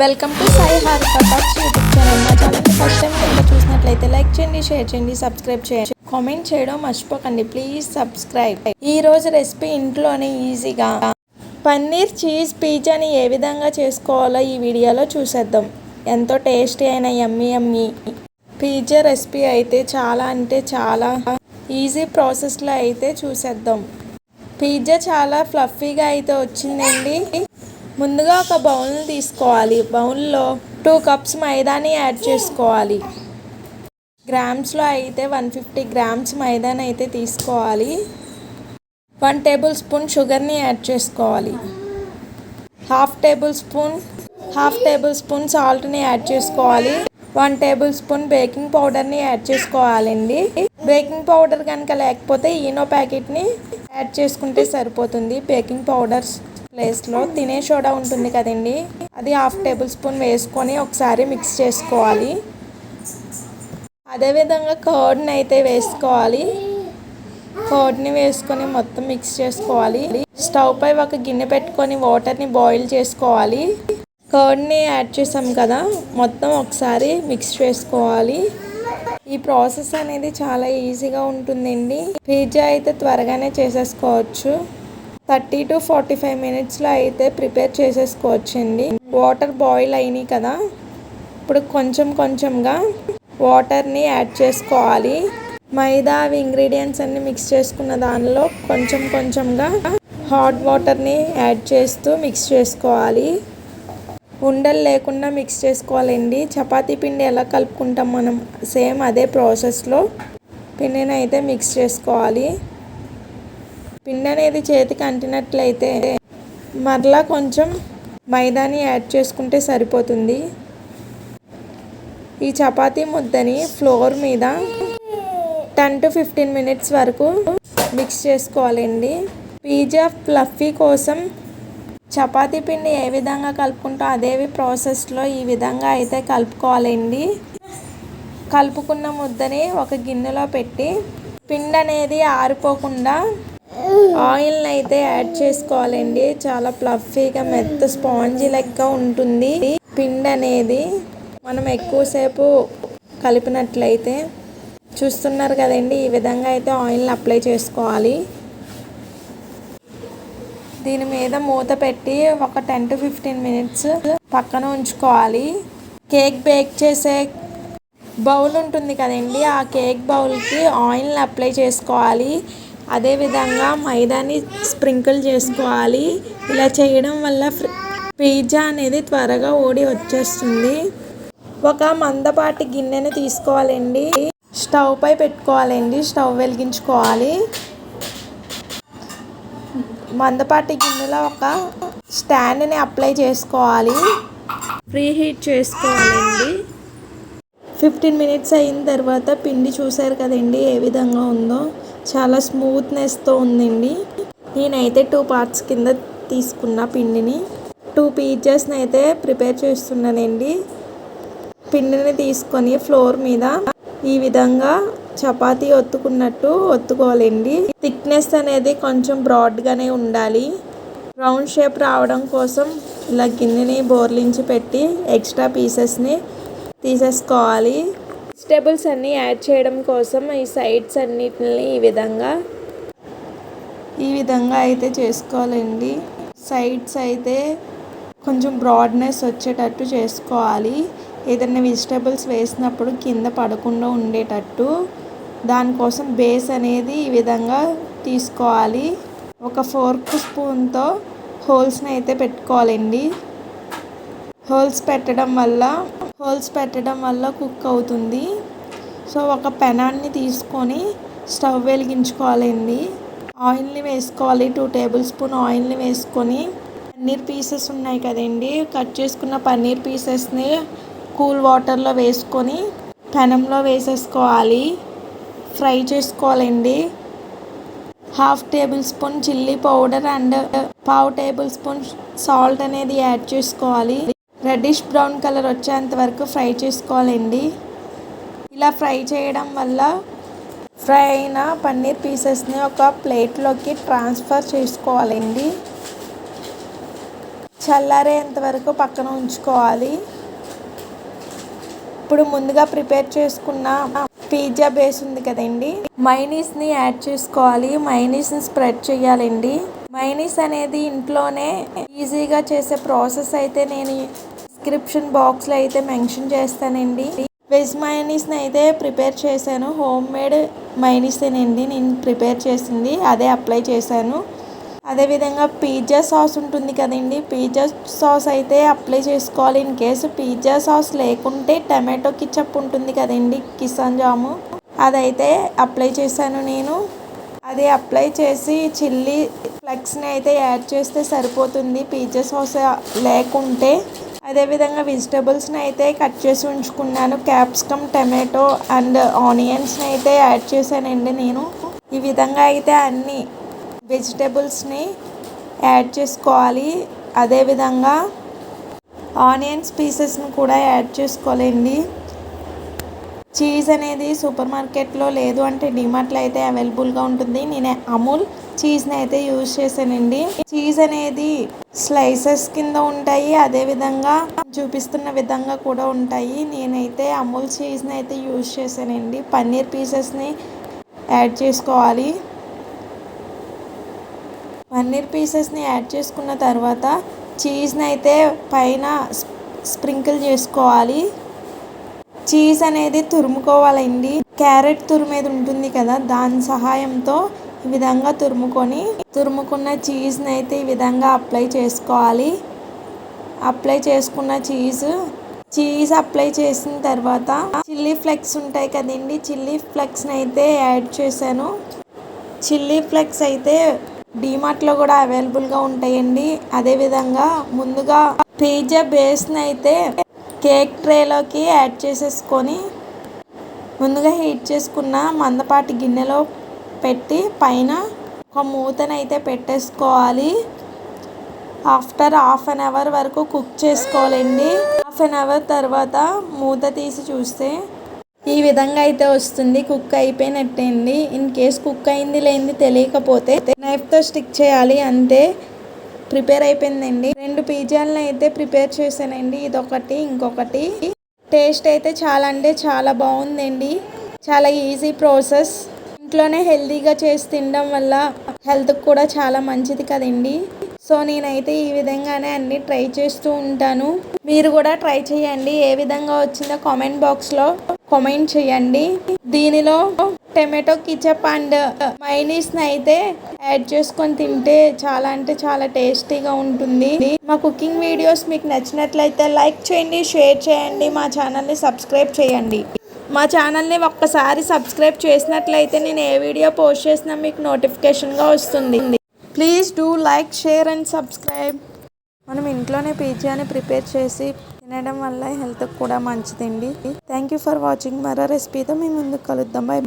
Welcome to Sai Harika talks YouTube channel మా ఛానల్ని first time కనుక చూసినట్లయితే లైక్ చేయండి షేర్ చేయండి సబ్స్క్రైబ్ చేయండి. కామెంట్ చేయడం మర్చిపోకండి. ప్లీజ్ సబ్స్క్రైబ్ ఈ రోజు రెసిపీ ఇంట్లోనే ఈజీగా పన్నీర్ చీజ్ పిజ్జాని ఏ విధంగా చేసుకోవాలో ఈ వీడియోలో చూసేద్దాం. ఎంతో టేస్టీ అయిన యమ్మీ యమ్మీ పిజ్జా రెసిపీ అయితే చాలా అంటే చాలా ఈజీ ప్రాసెస్లో అయితే చూసేద్దాం. పిజ్జా చాలా ఫ్లఫీగా అయితే వచ్చిందండి. ముందుగా ఒక బౌల్ని తీసుకోవాలి. బౌల్లో టూ కప్స్ మైదాని యాడ్ చేసుకోవాలి. గ్రామ్స్లో అయితే వన్ ఫిఫ్టీ గ్రామ్స్ మైదాని అయితే తీసుకోవాలి. వన్ టేబుల్ స్పూన్ షుగర్ని యాడ్ చేసుకోవాలి. Half tablespoon half tablespoon సాల్ట్ని యాడ్ చేసుకోవాలి. వన్ టేబుల్ స్పూన్ బేకింగ్ పౌడర్ని యాడ్ చేసుకోవాలండి. బేకింగ్ పౌడర్ కనుక లేకపోతే ఈనో ప్యాకెట్ని యాడ్ చేసుకుంటే సరిపోతుంది. బేకింగ్ పౌడర్స్ ప్లేస్లో తినే సోడా ఉంటుంది కదండి. అది హాఫ్ టేబుల్ స్పూన్ వేసుకొని ఒకసారి మిక్స్ చేసుకోవాలి. అదేవిధంగా కర్డ్ని అయితే వేసుకోవాలి. కర్డ్ని వేసుకొని మొత్తం మిక్స్ చేసుకోవాలి. స్టవ్ పై ఒక గిన్నె పెట్టుకొని వాటర్ని బాయిల్ చేసుకోవాలి. కర్డ్ని యాడ్ చేసాం కదా మొత్తం ఒకసారి మిక్స్ చేసుకోవాలి. ఈ ప్రాసెస్ అనేది చాలా ఈజీగా ఉంటుందండి. పిజ్జా అయితే త్వరగానే చేసేసుకోవచ్చు. థర్టీ టు ఫార్టీ ఫైవ్ మినిట్స్లో అయితే ప్రిపేర్ చేసేసుకోవచ్చండి. వాటర్ బాయిల్ అయినాయి కదా ఇప్పుడు కొంచెం కొంచెంగా వాటర్ని యాడ్ చేసుకోవాలి. మైదా అవి ఇంగ్రీడియంట్స్ అన్ని మిక్స్ చేసుకున్న దానిలో కొంచెం కొంచెంగా హాట్ వాటర్ని యాడ్ చేస్తూ మిక్స్ చేసుకోవాలి. ఉండలు లేకుండా మిక్స్ చేసుకోవాలండి. చపాతీ పిండి ఎలా కలుపుకుంటాం మనం సేమ్ అదే ప్రాసెస్లో పిండిని అయితే మిక్స్ చేసుకోవాలి. పిండి అనేది చేతికి అంటినట్లయితే మరలా కొంచెం మైదాని యాడ్ చేసుకుంటే సరిపోతుంది. ఈ చపాతీ ముద్దని ఫ్లోర్ మీద టెన్ టు ఫిఫ్టీన్ మినిట్స్ వరకు మిక్స్ చేసుకోవాలండి. పిజ్జా ఫ్లఫీ కోసం చపాతీ పిండి ఏ విధంగా కలుపుకుంటాం అదే ప్రాసెస్లో ఈ విధంగా అయితే కలుపుకోవాలండి. కలుపుకున్న ముద్దని ఒక గిన్నెలో పెట్టి పిండి అనేది ఆరిపోకుండా ఆయిల్ని అయితే యాడ్ చేసుకోవాలండి. చాలా ప్లఫీగా మెత్త స్పాంజీ లెక్క ఉంటుంది. పిండి అనేది మనం ఎక్కువసేపు కలిపినట్లయితే చూస్తున్నారు కదండి ఈ విధంగా అయితే ఆయిల్ని అప్లై చేసుకోవాలి. దీని మీద మూత పెట్టి ఒక టెన్ టు ఫిఫ్టీన్ మినిట్స్ పక్కన ఉంచుకోవాలి. కేక్ బేక్ చేసే బౌల్ ఉంటుంది కదండి ఆ కేక్ బౌల్కి ఆయిల్ని అప్లై చేసుకోవాలి. అదేవిధంగా మైదాని స్ప్రింకిల్ చేసుకోవాలి. ఇలా చేయడం వల్ల పిజ్జా అనేది త్వరగా ఓడి వచ్చేస్తుంది. ఒక మందపాటి గిన్నెని తీసుకోవాలండి. స్టవ్ పై పెట్టుకోవాలండి. స్టవ్ వెలిగించుకోవాలి. మందపాటి గిన్నెలో ఒక స్టాండ్ని అప్లై చేసుకోవాలి. ప్రీ హీట్ చేసుకోవాలండి. ఫిఫ్టీన్ మినిట్స్ అయిన తర్వాత పిండి చూసారు కదండి ఏ విధంగా ఉందో. చాలా స్మూత్నెస్తో ఉందండి. నేనైతే టూ పార్ట్స్ కింద తీసుకున్న పిండిని. టూ పీచెస్ని అయితే ప్రిపేర్ చేస్తున్నానండి. పిండిని తీసుకొని ఫ్లోర్ మీద ఈ విధంగా చపాతీ ఒత్తుకున్నట్టు ఒత్తుకోవాలండి. థిక్నెస్ అనేది కొంచెం బ్రాడ్గానే ఉండాలి. రౌండ్ షేప్ రావడం కోసం ఇలా గిన్నెని బోర్లించి పెట్టి ఎక్స్ట్రా పీసెస్ని తీసేసుకోవాలి. వెజిటేబుల్స్ అన్నీ యాడ్ చేయడం కోసం ఈ సైడ్స్ అన్నిటిని ఈ విధంగా ఈ విధంగా అయితే చేసుకోవాలండి. సైడ్స్ అయితే కొంచెం బ్రాడ్నెస్ వచ్చేటట్టు చేసుకోవాలి. ఏదైనా వెజిటేబుల్స్ వేసినప్పుడు కింద పడకుండా ఉండేటట్టు దానికోసం బేస్ అనేది ఈ విధంగా తీసుకోవాలి. ఒక ఫోర్క్ స్పూన్తో హోల్స్ని అయితే పెట్టుకోవాలండి. హోల్స్ పెట్టడం వల్ల హోల్స్ పెట్టడం వల్ల కుక్ అవుతుంది. సో ఒక పెనాన్ని తీసుకొని స్టవ్ వెలిగించుకోవాలండి. ఆయిల్ని వేసుకోవాలి. టూ టేబుల్ స్పూన్ ఆయిల్ని వేసుకొని పన్నీర్ పీసెస్ ఉన్నాయి కదండి. కట్ చేసుకున్న పన్నీర్ పీసెస్ని కూల్ వాటర్లో వేసుకొని పెనంలో వేసేసుకోవాలి. ఫ్రై చేసుకోవాలండి. Half tablespoon chilli powder and పావు టేబుల్ స్పూన్ సాల్ట్ అనేది యాడ్ చేసుకోవాలి. రెడ్డిష్ బ్రౌన్ కలర్ వచ్చేంత వరకు ఫ్రై చేసుకోవాలండి. ఇలా ఫ్రై చేయడం వల్ల ఫ్రై అయిన పన్నీర్ పీసెస్ని ఒక ప్లేట్లోకి ట్రాన్స్ఫర్ చేసుకోవాలండి. చల్లారేంత వరకు పక్కన ఉంచుకోవాలి. ఇప్పుడు ముందుగా ప్రిపేర్ చేసుకున్న పిజ్జా బేస్ ఉంది కదండి. మైనీస్ని యాడ్ చేసుకోవాలి. మైనీస్ని స్ప్రెడ్ చేయాలండి. మైనీస్ అనేది ఇంట్లోనే ఈజీగా చేసే ప్రాసెస్ అయితే నేను డిస్క్రిప్షన్ బాక్స్లో అయితే మెన్షన్ చేస్తానండి. వెజ్ మైనీస్ని అయితే ప్రిపేర్ చేశాను. హోమ్ మేడ్ మైనీసేనండి. నేను ప్రిపేర్ చేసింది. అదే అప్లై చేశాను. అదేవిధంగా పిజ్జా సాస్ ఉంటుంది కదండి. పిజ్జా సాస్ అయితే అప్లై చేసుకోవాలి. ఇన్ కేసు పిజ్జా సాస్ లేకుంటే టమాటో కిచప్ ఉంటుంది కదండి. కిసాన్ జాము. అదైతే అప్లై చేశాను నేను. అది అప్లై చేసి చిల్లీ ఫ్లెక్స్ని అయితే యాడ్ చేస్తే సరిపోతుంది. పిజ్జా సాస్ లేకుంటే అదేవిధంగా వెజిటబుల్స్ని అయితే కట్ చేసి ఉంచుకున్నాను. క్యాప్సికమ్ టమాటో అండ్ ఆనియన్స్ని అయితే యాడ్ చేశానండి నేను. ఈ విధంగా అయితే అన్ని వెజిటబుల్స్ని యాడ్ చేసుకోవాలి. అదేవిధంగా ఆనియన్స్ పీసెస్ని కూడా యాడ్ చేసుకోవాలండి. చీజ్ అనేది సూపర్ మార్కెట్లో లేదు అంటే డిమార్ట్లో అయితే అవైలబుల్గా ఉంటుంది. నేను అమూల్ చీజ్ని అయితే యూజ్ చేశానండి. చీజ్ అనేది స్లైసెస్ కింద ఉంటాయి. అదే విధంగా చూపిస్తున్న విధంగా కూడా ఉంటాయి. నేనైతే అమూల్ చీజ్ని అయితే యూజ్ చేశానండి. పన్నీర్ పీసెస్ని యాడ్ చేసుకోవాలి. పన్నీర్ పీసెస్ని యాడ్ చేసుకున్న తర్వాత చీజ్ని అయితే పైన స్ప్రింకిల్ చేసుకోవాలి. చీజ్ అనేది తురుముకోవాలండి. క్యారెట్ తురిమేది ఉంటుంది కదా దాని సహాయంతో ఈ విధంగా తురుముకొని తురుముకున్న చీజ్ని అయితే ఈ విధంగా అప్లై చేసుకోవాలి. అప్లై చేసుకున్న చీజ్ చీజ్ అప్లై చేసిన తర్వాత చిల్లీ ఫ్లెక్స్ ఉంటాయి కదండి చిల్లీ ఫ్లెక్స్ని అయితే యాడ్ చేశాను. చిల్లీ ఫ్లెక్స్ అయితే డీమార్ట్లో కూడా అవైలబుల్గా ఉంటాయండి. అదేవిధంగా ముందుగా పిజ్జా బేస్ని అయితే కేక్ ట్రేలోకి యాడ్ చేసేసుకొని ముందుగా హీట్ చేసుకున్న మందపాటి గిన్నెలో పెట్టి పైన ఒక మూతనైతే పెట్టేసుకోవాలి. ఆఫ్టర్ హాఫ్ అన్ అవర్ వరకు కుక్ చేసుకోవాలండి. హాఫ్ అన్ అవర్ తర్వాత మూత తీసి చూస్తే ఈ విధంగా అయితే వస్తుంది. కుక్ అయిపోయినట్టే అండి ఇన్ కేస్ కుక్ అయింది లేనిది తెలియకపోతే నైఫ్తో స్టిక్ చేయాలి అంతే. ప్రిపేర్ అయిపోయిందండి. రెండు పిజ్జాలను అయితే ప్రిపేర్ చేశానండి. ఇదొకటి ఇంకొకటి. టేస్ట్ అయితే చాలా అంటే చాలా బాగుందండి. చాలా ఈజీ ప్రాసెస్ ఇంట్లోనే హెల్తీగా చేసి తినడం వల్ల హెల్త్కి కూడా చాలా మంచిది కదండి. సో నేనైతే ఈ విధంగానే అన్ని ట్రై చేస్తూ ఉంటాను. మీరు కూడా ట్రై చేయండి. ఏ విధంగా వచ్చిందో కామెంట్ బాక్స్లో కామెంట్ చేయండి. దీనిలో టమాటో కిచప్ అండ్ మైనీస్ని అయితే యాడ్ చేసుకొని తింటే చాలా అంటే చాలా టేస్టీగా ఉంటుంది. మా కుకింగ్ వీడియోస్ మీకు నచ్చినట్లయితే లైక్ చేయండి షేర్ చేయండి మా ఛానల్ని సబ్స్క్రైబ్ చేయండి. మా ఛానల్ని ఒక్కసారి సబ్స్క్రైబ్ చేసినట్లయితే నేను ఏ వీడియో పోస్ట్ చేసినా మీకు నోటిఫికేషన్గా వస్తుంది. Please do like share and subscribe. మనం ఇంట్లోనే పిజ్జాని ప్రిపేర్ చేసి తినడం వల్ల హెల్త్కి కూడా మంచిదండి. థ్యాంక్ యూ ఫర్ వాచింగ్ మరో రెసిపీతో మేము ముందుకు కలుద్దాం. బాయ్